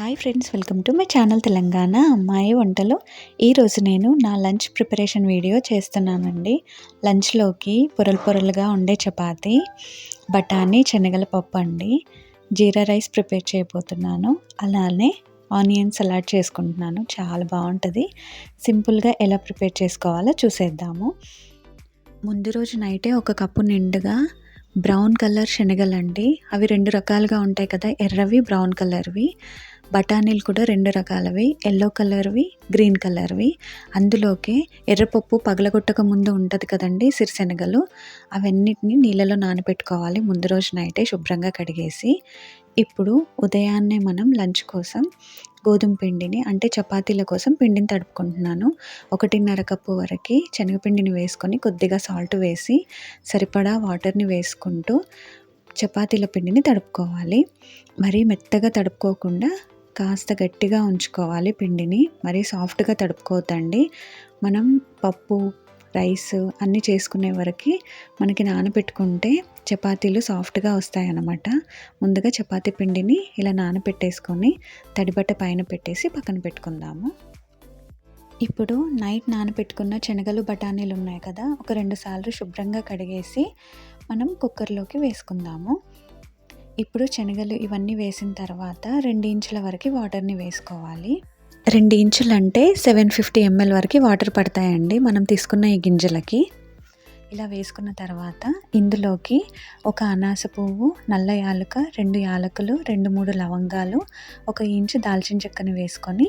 Hi friends welcome to my channel Telangana అమ్మాయి వంటలో ఈరోజు నేను నా లంచ్ ప్రిపరేషన్ వీడియో చేస్తున్నానండి. లంచ్లోకి పొరలు పొరలుగా ఉండే చపాతి బఠానీ శనగల పప్పు అండి. జీరా రైస్ ప్రిపేర్ చేయబోతున్నాను. అలానే ఆనియన్ సలాడ్ చేసుకుంటున్నాను. చాలా బాగుంటుంది. సింపుల్గా ఎలా ప్రిపేర్ చేసుకోవాలో చూసేద్దాము. ముందు రోజు నైటే ఒక కప్పు నిండుగా బ్రౌన్ కలర్ శనగలండి. అవి రెండు రకాలుగా ఉంటాయి కదా ఎర్రవి బ్రౌన్ కలర్వి. బఠానీలు కూడా రెండు రకాలవి. Yellow కలర్వి green కలర్వి. అందులోకి ఎర్రపప్పు పగలగొట్టక ముందు ఉంటుంది కదండి సిరిశనగలు. అవన్నిటిని నీళ్ళలో నానబెట్టుకోవాలి. ముందు రోజు నైటే శుభ్రంగా కడిగేసి. ఇప్పుడు ఉదయాన్నే మనం లంచ్ కోసం గోధుమ పిండిని అంటే చపాతీల కోసం పిండిని తడుపుకుంటున్నాను. ఒకటిన్నర కప్పు వరకు శనగపిండిని వేసుకొని కొద్దిగా సాల్ట్ వేసి సరిపడా వాటర్ని వేసుకుంటూ చపాతీల పిండిని తడుపుకోవాలి. మరీ మెత్తగా తడుపుకోకుండా కాస్త గట్టిగా ఉంచుకోవాలి పిండిని మరీ సాఫ్ట్గా తడుపుకోవద్దండి. మనం పప్పు రైస్ అన్నీ చేసుకునే వరకు మనకి నానబెట్టుకుంటే చపాతీలు సాఫ్ట్గా వస్తాయన్నమాట. ముందుగా చపాతీ పిండిని ఇలా నానబెట్టేసుకొని తడిబట్ట పైన పెట్టేసి పక్కన పెట్టుకుందాము. ఇప్పుడు నైట్ నానబెట్టుకున్న శనగలు బఠానీలు ఉన్నాయి కదా ఒక రెండు సార్లు శుభ్రంగా కడిగేసి మనం కుక్కర్లోకి వేసుకుందాము. ఇప్పుడు శనగలు ఇవన్నీ వేసిన తర్వాత రెండు ఇంచుల వరకు వాటర్ని వేసుకోవాలి. రెండు ఇంచులు అంటే సెవెన్ ఫిఫ్టీ ఎంఎల్ వరకు వాటర్ పడతాయండి మనం తీసుకున్న ఈ గింజలకి. ఇలా వేసుకున్న తర్వాత ఇందులోకి ఒక అనాస పువ్వు నల్ల యాలక రెండు యాలకులు రెండు మూడు లవంగాలు ఒక ఇంచు దాల్చిన చెక్కని వేసుకొని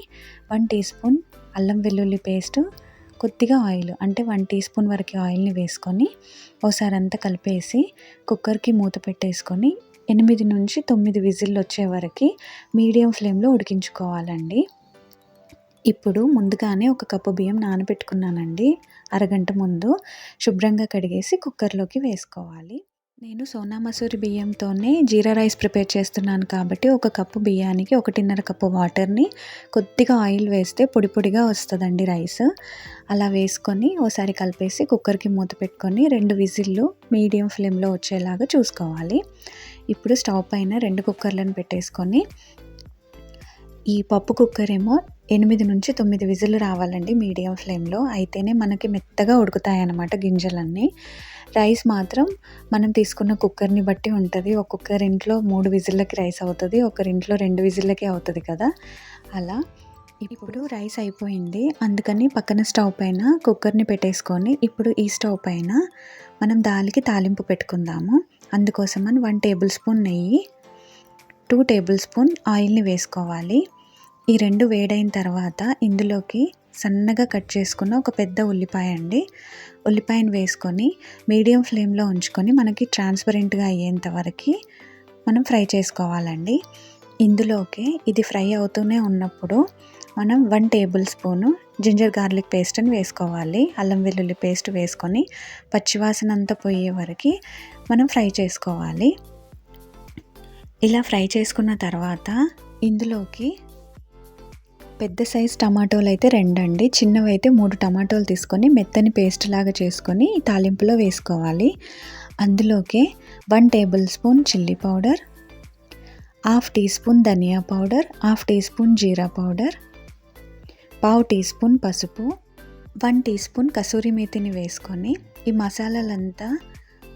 వన్ టీ స్పూన్ అల్లం వెల్లుల్లి పేస్ట్ కొద్దిగా ఆయిల్ అంటే వన్ టీ స్పూన్ వరకు ఆయిల్ని వేసుకొని ఒకసారి అంతా కలిపేసి కుక్కర్కి మూత పెట్టేసుకొని ఎనిమిది నుంచి తొమ్మిది విజిల్లు వచ్చే వరకు మీడియం ఫ్లేమ్లో ఉడికించుకోవాలండి. ఇప్పుడు ముందుగానే ఒక కప్పు బియ్యం నానబెట్టుకున్నానండి. అరగంట ముందు శుభ్రంగా కడిగేసి కుక్కర్లోకి వేసుకోవాలి. నేను సోనా మసూరి బియ్యంతోనే జీరా రైస్ ప్రిపేర్ చేస్తున్నాను కాబట్టి ఒక కప్పు బియ్యానికి ఒకటిన్నర కప్పు వాటర్ని కొద్దిగా ఆయిల్ వేస్తే పొడి పొడిగా వస్తుందండి రైస్. అలా వేసుకొని ఓసారి కలిపేసి కుక్కర్కి మూత పెట్టుకొని రెండు విజిల్లు మీడియం ఫ్లేమ్లో వచ్చేలాగా చూసుకోవాలి. ఇప్పుడు స్టవ్ పైన రెండు కుక్కర్లను పెట్టేసుకొని ఈ పప్పు కుక్కర్ ఏమో ఎనిమిది నుంచి తొమ్మిది విజిల్లు రావాలండి మీడియం ఫ్లేమ్లో. అయితేనే మనకి మెత్తగా ఉడుకుతాయి అన్నమాట గింజలన్నీ. రైస్ మాత్రం మనం తీసుకున్న కుక్కర్ని బట్టి ఉంటుంది. ఒక్కొక్కరి ఇంట్లో మూడు విజిల్లకి రైస్ అవుతుంది ఒకరింట్లో రెండు విజిల్లకి అవుతుంది కదా. అలా ఇప్పుడు రైస్ అయిపోయింది. అందుకని పక్కన స్టవ్ పైన కుక్కర్ని పెట్టేసుకొని ఇప్పుడు ఈ స్టవ్ పైన మనం దాలికి తాలింపు పెట్టుకుందాము. అందుకోసం అని వన్ టేబుల్ స్పూన్ నెయ్యి టూ టేబుల్ స్పూన్ ఆయిల్ని వేసుకోవాలి. ఈ రెండు వేడైన తర్వాత ఇందులోకి సన్నగా కట్ చేసుకున్న ఒక పెద్ద ఉల్లిపాయ అండి. ఉల్లిపాయను వేసుకొని మీడియం ఫ్లేమ్లో ఉంచుకొని మనకి ట్రాన్స్పరెంట్గా అయ్యేంత వరకు మనం ఫ్రై చేసుకోవాలండి. ఇందులోకి ఇది ఫ్రై అవుతూనే ఉన్నప్పుడు మనం one table spoon ginger garlic పేస్ట్ని వేసుకోవాలి. అల్లం వెల్లుల్లి పేస్ట్ వేసుకొని పచ్చివాసన అంతా పోయే వరకు మనం ఫ్రై చేసుకోవాలి. ఇలా ఫ్రై చేసుకున్న తర్వాత ఇందులోకి పెద్ద సైజ్ టమాటోలు అయితే రెండండి. చిన్నవి అయితే మూడు టమాటోలు తీసుకొని మెత్తని పేస్ట్ లాగా చేసుకొని తాలింపులో వేసుకోవాలి. అందులోకి one tablespoon chilli powder half teaspoon dhaniya powder half teaspoon jeera powder పావు టీ స్పూన్ పసుపు వన్ టీ స్పూన్ కసూరి మేతిని వేసుకొని ఈ మసాలాలంతా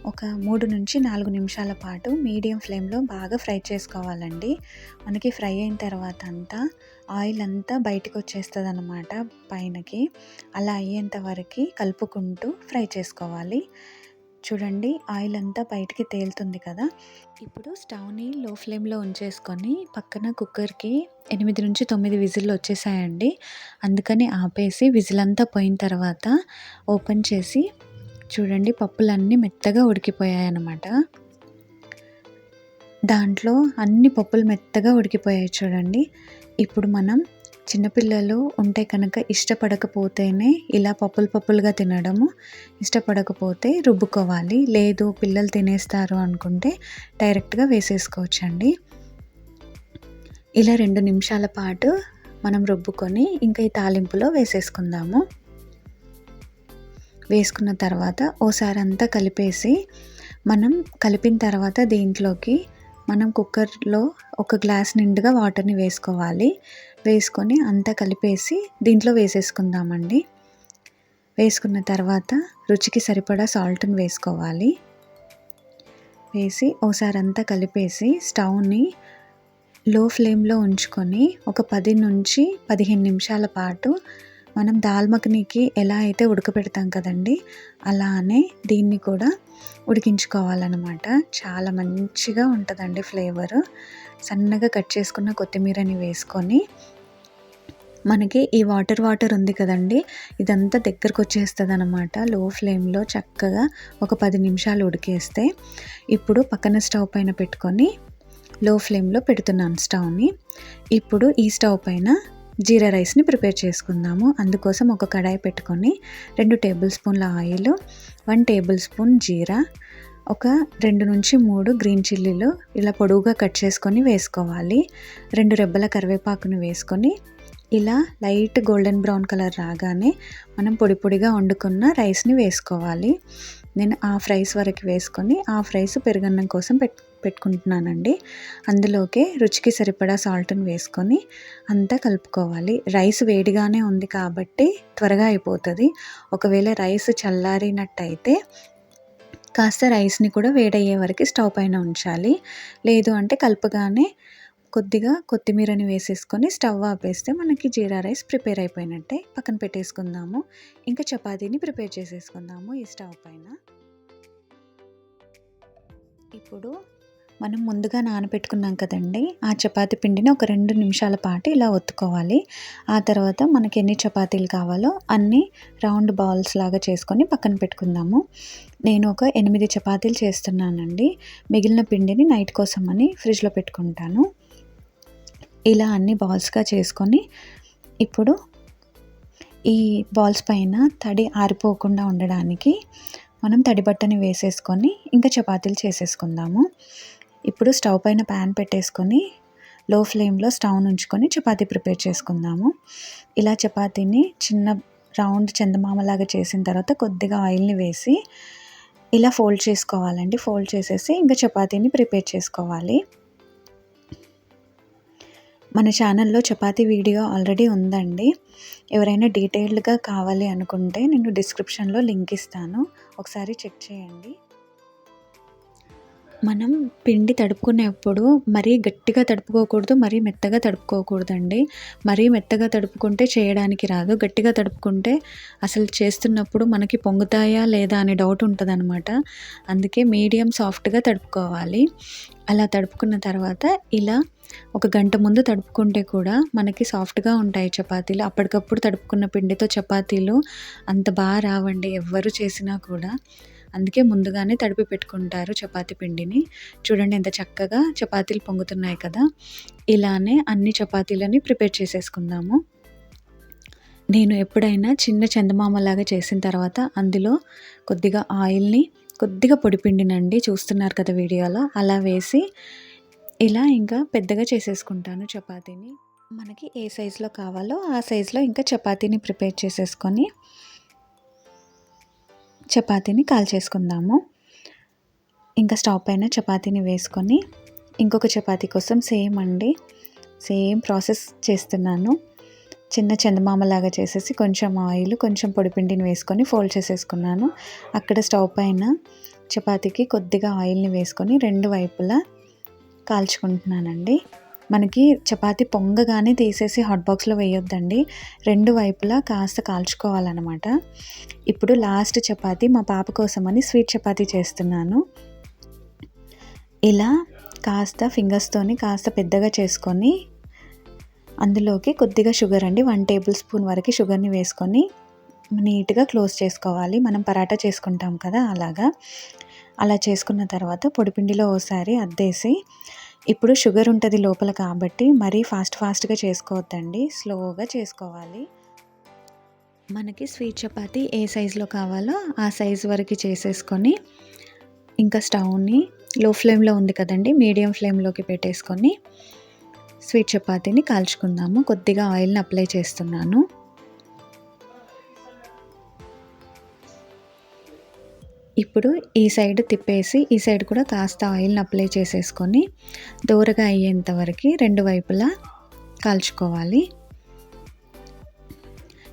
ఒక మూడు నుంచి నాలుగు నిమిషాల పాటు మీడియం ఫ్లేమ్లో బాగా ఫ్రై చేసుకోవాలండి. మనకి ఫ్రై అయిన తర్వాత అంతా ఆయిల్ అంతా బయటకు వచ్చేస్తుంది అనమాట పైనకి. అలా అయ్యేంత వరకు కలుపుకుంటూ ఫ్రై చేసుకోవాలి. చూడండి ఆయిల్ అంతా బయటికి తేలుతుంది కదా. ఇప్పుడు స్టవ్ని లో ఫ్లేమ్లో ఉంచేసుకొని పక్కన కుక్కర్కి ఎనిమిది నుంచి తొమ్మిది విజిల్లు వచ్చేసాయండి. అందుకని ఆపేసి విజిల్ అంతా పోయిన తర్వాత ఓపెన్ చేసి చూడండి పప్పులన్నీ మెత్తగా ఉడికిపోయాయి అన్నమాట దాంట్లో అన్ని పప్పులు మెత్తగా ఉడికిపోయాయి చూడండి. ఇప్పుడు మనం చిన్నపిల్లలు ఉంటే కనుక ఇష్టపడకపోతేనే ఇలా పప్పులు పప్పులుగా తినడము ఇష్టపడకపోతే రుబ్బుకోవాలి. లేదు పిల్లలు తినేస్తారు అనుకుంటే డైరెక్ట్గా వేసేసుకోవచ్చండి. ఇలా రెండు నిమిషాల పాటు మనం రుబ్బుకొని ఇంకా ఈ తాలింపులో వేసేసుకుందాము. వేసుకున్న తర్వాత ఓసారి అంతా కలిపేసి మనం కలిపిన తర్వాత దీంట్లోకి మనం కుక్కర్లో ఒక గ్లాస్ నిండుగా వాటర్ని వేసుకోవాలి. వేసుకొని అంతా కలిపేసి దీంట్లో వేసేసుకుందామండి. వేసుకున్న తర్వాత రుచికి సరిపడా సాల్ట్ని వేసుకోవాలి. వేసి ఒకసారి అంతా కలిపేసి స్టవ్ని లో ఫ్లేమ్లో ఉంచుకొని ఒక పది నుంచి పదిహేను నిమిషాల పాటు మనం దాల్ మఖనీకి ఎలా అయితే ఉడకపెడతాం కదండి అలానే దీన్ని కూడా ఉడికించుకోవాలన్నమాట. చాలా మంచిగా ఉంటుందండి ఫ్లేవర్. సన్నగా కట్ చేసుకున్న కొత్తిమీరని వేసుకొని మనకి ఈ వాటర్ వాటర్ ఉంది కదండి ఇదంతా దగ్గరకు వచ్చేస్తుంది అనమాట లో ఫ్లేమ్లో చక్కగా ఒక పది నిమిషాలు ఉడికేస్తే ఇప్పుడు పక్కన స్టవ్ పైన పెట్టుకొని లో ఫ్లేమ్లో పెడుతున్నాను స్టవ్ని. ఇప్పుడు ఈ స్టవ్ పైన జీరా రైస్ని ప్రిపేర్ చేసుకుందాము. అందుకోసం ఒక కడాయి పెట్టుకొని రెండు టేబుల్ స్పూన్ల oil one table spoon jeera ఒక రెండు నుంచి మూడు గ్రీన్ చిల్లీలు ఇలా పొడవుగా కట్ చేసుకొని వేసుకోవాలి. రెండు రెబ్బల కరివేపాకును వేసుకొని ఇలా లైట్ గోల్డెన్ బ్రౌన్ కలర్ రాగానే మనం పొడి పొడిగా వండుకున్న రైస్ని వేసుకోవాలి. నేను హాఫ్ రైస్ వరకు వేసుకొని హాఫ్ రైస్ పెరుగన్నం కోసం పెట్ పెట్టుకుంటున్నానండి. అందులోకే రుచికి సరిపడా సాల్ట్ని వేసుకొని అంతా కలుపుకోవాలి. రైస్ వేడిగానే ఉంది కాబట్టి త్వరగా అయిపోతుంది. ఒకవేళ రైస్ చల్లారినట్టయితే కాస్త రైస్ని కూడా వేడయ్యే వరకు స్టవ్ పైన ఉంచాలి. లేదు అంటే కలుపుగానే కొద్దిగా కొత్తిమీరని వేసేసుకొని స్టవ్ ఆపేస్తే మనకి జీరా రైస్ ప్రిపేర్ అయిపోయినట్టే. పక్కన పెట్టేసుకుందాము. ఇంకా చపాతీని ప్రిపేర్ చేసేసుకుందాము ఈ స్టవ్ పైన. ఇప్పుడు మనం ముందుగా నానబెట్టుకున్నాం కదండి ఆ చపాతీ పిండిని ఒక రెండు నిమిషాల పాటు ఇలా ఒత్తుకోవాలి. ఆ తర్వాత మనకి ఎన్ని చపాతీలు కావాలో అన్ని రౌండ్ బాల్స్ లాగా చేసుకొని పక్కన పెట్టుకుందాము. నేను ఒక ఎనిమిది చపాతీలు చేస్తున్నానండి. మిగిలిన పిండిని నైట్ కోసం అని ఫ్రిడ్జ్లో పెట్టుకుంటాను. ఇలా అన్ని బాల్స్గా చేసుకొని ఇప్పుడు ఈ బాల్స్ పైన తడి ఆరిపోకుండా ఉండడానికి మనం తడి బట్టని వేసేసుకొని ఇంకా చపాతీలు చేసేసుకుందాము. ఇప్పుడు స్టవ్ పైన ప్యాన్ పెట్టేసుకొని లో ఫ్లేమ్లో స్టవ్ ఉంచుకొని చపాతీ ప్రిపేర్ చేసుకుందాము. ఇలా చపాతీని చిన్న రౌండ్ చందమామలాగా చేసిన తర్వాత కొద్దిగా ఆయిల్ని వేసి ఇలా ఫోల్డ్ చేసుకోవాలండి. ఫోల్డ్ చేసేసి ఇంకా చపాతీని ప్రిపేర్ చేసుకోవాలి. మన ఛానల్లో చపాతీ వీడియో ఆల్రెడీ ఉందండి. ఎవరైనా డీటెయిల్డ్గా కావాలి అనుకుంటే నేను డిస్క్రిప్షన్లో లింక్ ఇస్తాను. ఒకసారి చెక్ చేయండి. మనం పిండి తడుపుకునేప్పుడు మరీ గట్టిగా తడుపుకోకూడదు మరీ మెత్తగా తడుపుకోకూడదండి. మరీ మెత్తగా తడుపుకుంటే చేయడానికి రాదు. గట్టిగా తడుపుకుంటే అసలు చేస్తున్నప్పుడు మనకి పొంగుతాయా లేదా అనే డౌట్ ఉంటుందన్నమాట. అందుకే మీడియం సాఫ్ట్గా తడుపుకోవాలి. అలా తడుపుకున్న తర్వాత ఇలా ఒక గంట ముందు తడుపుకుంటే కూడా మనకి సాఫ్ట్గా ఉంటాయి చపాతీలు. అప్పటికప్పుడు తడుపుకున్న పిండితో చపాతీలు అంత బాగా రావండి. ఎవ్వరు చేసినా కూడా. అందుకే ముందుగానే తడిపి పెట్టుకుంటారు చపాతీ పిండిని. చూడండి ఎంత చక్కగా చపాతీలు పొంగుతున్నాయి కదా. ఇలానే అన్ని చపాతీలని ప్రిపేర్ చేసేసుకుందాము. నేను ఎప్పుడైనా చిన్న చందమామలాగా చేసిన తర్వాత అందులో కొద్దిగా ఆయిల్ని కొద్దిగా పొడి పిండినండి చూస్తున్నారు కదా వీడియోలో. అలా వేసి ఇలా ఇంకా పెద్దగా చేసేసుకుంటాను చపాతీని. మనకి ఏ సైజులో కావాలో ఆ సైజులో ఇంకా చపాతీని ప్రిపేర్ చేసేసుకొని చపాతీని కాల్చేసుకుందాము ఇంకా స్టవ్ పైన చపాతీని వేసుకొని ఇంకొక చపాతీ కోసం సేమ్ అండి. సేమ్ ప్రాసెస్ చేస్తున్నాను. చిన్న చందమామలాగా చేసేసి కొంచెం ఆయిల్ కొంచెం పొడిపిండిని వేసుకొని ఫోల్డ్ చేసేసుకున్నాను. అక్కడ స్టవ్ పైన చపాతీకి కొద్దిగా ఆయిల్ని వేసుకొని రెండు వైపులా కాల్చుకుంటున్నానండి. మనకి చపాతీ పొంగగానే తీసేసి హాట్ బాక్స్లో వేయొద్దండి. రెండు వైపులా కాస్త కాల్చుకోవాలన్నమాట. ఇప్పుడు లాస్ట్ చపాతీ మా పాప కోసమని స్వీట్ చపాతీ చేస్తున్నాను. ఇలా కాస్త ఫింగర్స్తోని కాస్త పెద్దగా చేసుకొని అందులోకి కొద్దిగా షుగర్ అండి వన్ టేబుల్ స్పూన్ వరకు షుగర్ని వేసుకొని నీట్గా క్లోజ్ చేసుకోవాలి. మనం పరాటా చేసుకుంటాం కదా అలాగా. అలా చేసుకున్న తర్వాత పొడిపిండిలో ఓసారి అద్దేసి ఇప్పుడు షుగర్ ఉంటుంది లోపల కాబట్టి మరీ ఫాస్ట్ ఫాస్ట్గా చేసుకోవద్దండి. స్లోగా చేసుకోవాలి. మనకి స్వీట్ చపాతి ఏ సైజులో కావాలో ఆ సైజ్ వరకు చేసేసుకొని ఇంకా స్టవ్ని లో ఫ్లేమ్లో ఉంది కదండి మీడియం ఫ్లేమ్లోకి పెట్టేసుకొని స్వీట్ చపాతీని కాల్చుకుందాము. కొద్దిగా ఆయిల్ని అప్లై చేస్తున్నాను. ఇప్పుడు ఈ సైడ్ తిప్పేసి ఈ సైడ్ కూడా కాస్త ఆయిల్ని అప్లై చేసేసుకొని దూరగా అయ్యేంత వరకు రెండు వైపులా కాల్చుకోవాలి.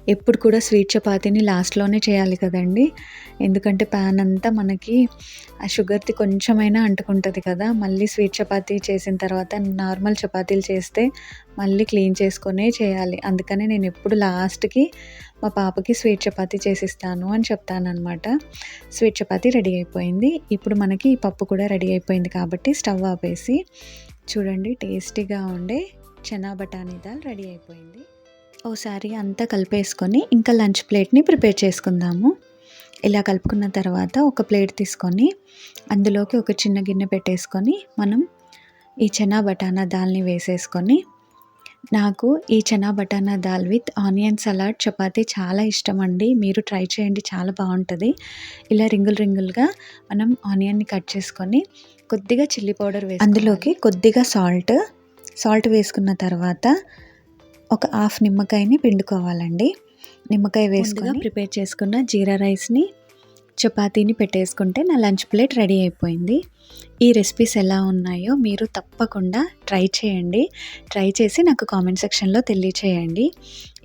ఎప్పుడు కూడా స్వీట్ చపాతీని లాస్ట్లోనే చేయాలి కదండి. ఎందుకంటే ప్యాన్ అంతా మనకి ఆ షుగర్ది కొంచెమైనా అంటుకుంటుంది కదా. మళ్ళీ స్వీట్ చపాతీ చేసిన తర్వాత నార్మల్ చపాతీలు చేస్తే మళ్ళీ క్లీన్ చేసుకునే చేయాలి. అందుకనే నేను ఎప్పుడు లాస్ట్కి మా పాపకి స్వీట్ చపాతీ చేసిస్తాను అని చెప్తానమాట స్వీట్ చపాతీ రెడీ అయిపోయింది. ఇప్పుడు మనకి ఈ పప్పు కూడా రెడీ అయిపోయింది కాబట్టి స్టవ్ ఆపేసి చూడండి టేస్టీగా ఉండే చనా బఠానీ దాల్ రెడీ అయిపోయింది. ఓసారి అంతా కలిపేసుకొని ఇంకా లంచ్ ప్లేట్ని ప్రిపేర్ చేసుకుందాము. ఇలా కలుపుకున్న తర్వాత ఒక ప్లేట్ తీసుకొని అందులోకి ఒక చిన్న గిన్నె పెట్టేసుకొని మనం ఈ చనా బఠానా దాల్ని వేసేసుకొని నాకు ఈ chana batana dal with onion salad chapati చాలా ఇష్టం అండి మీరు ట్రై చేయండి చాలా బాగుంటుంది. ఇలా రింగుల్ రింగులుగా మనం ఆనియన్ని కట్ చేసుకొని కొద్దిగా చిల్లీ పౌడర్ వేసి అందులోకి కొద్దిగా సాల్ట్ సాల్ట్ వేసుకున్న తర్వాత ఒక హాఫ్ నిమ్మకాయని పిండుకోవాలండి. నిమ్మకాయ వేసుకొని ప్రిపేర్ చేసుకున్న జీరా రైస్ని చపాతీని పెట్టేసుకుంటే నా లంచ్ ప్లేట్ రెడీ అయిపోయింది. ఈ రెసిపీస్ ఎలా ఉన్నాయో మీరు తప్పకుండా ట్రై చేయండి. ట్రై చేసి నాకు కామెంట్ సెక్షన్లో తెలియచేయండి.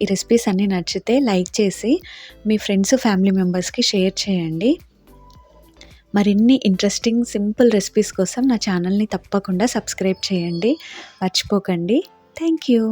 ఈ రెసిపీస్ అన్నీ నచ్చితే లైక్ చేసి మీ ఫ్రెండ్స్ ఫ్యామిలీ మెంబర్స్కి షేర్ చేయండి. మరిన్ని ఇంట్రెస్టింగ్ సింపుల్ రెసిపీస్ కోసం నా ఛానల్ని తప్పకుండా సబ్స్క్రైబ్ చేయండి. మర్చిపోకండి. Thank you.